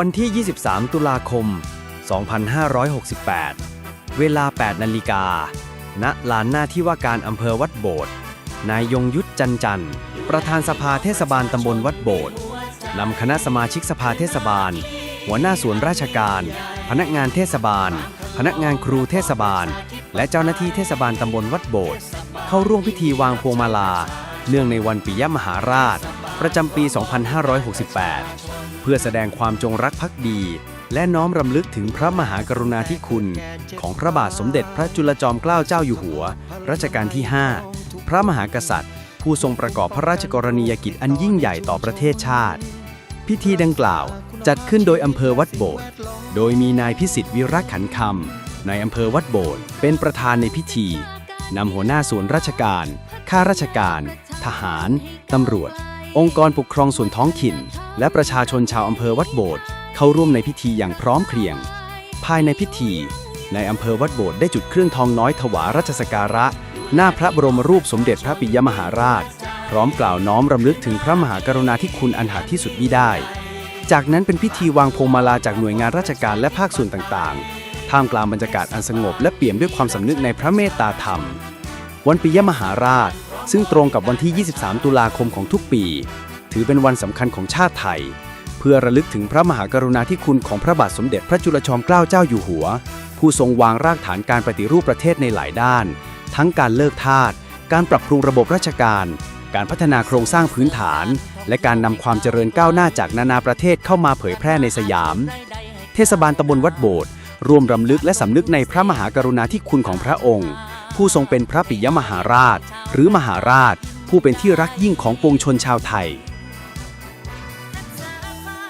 วันที่ 23 ตุลาคม 2568 เวลา 8 นาฬิกา ณ ลานหน้าที่ว่าการอำเภอวัดโบสถ์นายยงยุทธจันจัน ประธานสภาเทศบาลตำบลวัดโบสถ์นำคณะสมาชิกสภาเทศบาล หัวหน้าส่วนราชการ พนักงานเทศบาล พนักงานครูเทศบาล และเจ้าหน้าที่เทศบาลตำบลวัดโบสถ์เข้าร่วมพิธีวางพวงมาลา เนื่องในวันปิยมหาราช ประจำปี 2568 พื่อแสดงความจงรักภักดี และน้อมรำลึกถึงพระมหากรุณาธิคุณ ของพระบาทสมเด็จพระจุลจอมเกล้าเจ้าอยู่หัว รัชกาลที่ 5 พระมหากษัตริย์ ผู้ทรงประกอบพระราชกรณียกิจอันยิ่งใหญ่ต่อประเทศชาติ พิธีดังกล่าวจัดขึ้นโดยอำเภอวัดโบสถ์โดยมีนายพิสิทธิ์วิรักขันคำนายอำเภอวัดโบสถ์เป็นประธานในพิธีนำหัวหน้าส่วนราชการ ข้าราชการ ทหาร ตำรวจ องค์กรปกครองส่วนท้องถิ่น และประชาชนชาวอำเภอวัดโบสถ์เข้าร่วมในพิธีอย่างพร้อมเพรียง ภายในพิธี ในอำเภอวัดโบสถ์ได้จุดเครื่องทองน้อยถวายราชสกการะ หน้าพระบรมรูปสมเด็จพระปิยมหาราช พร้อมกล่าวน้อมรำลึกถึงพระมหากรุณาธิคุณอันหาที่สุดมิได้ จากนั้นเป็นพิธีวางพวงมาลาจากหน่วยงานราชการและภาคส่วนต่างๆ ท่ามกลางบรรยากาศอันสงบและเปี่ยมด้วยความสำนึกในพระเมตตาธรรม วันปิยมหาราช ซึ่งตรงกับวันที่ 23 ตุลาคมของทุกปี ถือเป็นวันสำคัญของชาติไทย เพื่อระลึกถึงพระมหากรุณาธิคุณของพระบาทสมเด็จพระจุลจอมเกล้าเจ้าอยู่หัว ผู้ทรงวางรากฐานการปฏิรูปประเทศในหลายด้าน ทั้งการเลิกทาส การปรับปรุงระบบราชการ การพัฒนาโครงสร้างพื้นฐาน และการนำความเจริญก้าวหน้าจากนานาประเทศเข้ามาเผยแพร่ในสยาม เทศบาลตำบลวัดโบสถ์ร่วมรำลึกและสำนึกในพระมหากรุณาธิคุณของพระองค์ ผู้ทรงเป็นพระปิยมหาราช หรือมหาราช ผู้เป็นที่รักยิ่งของปวงชนชาวไทย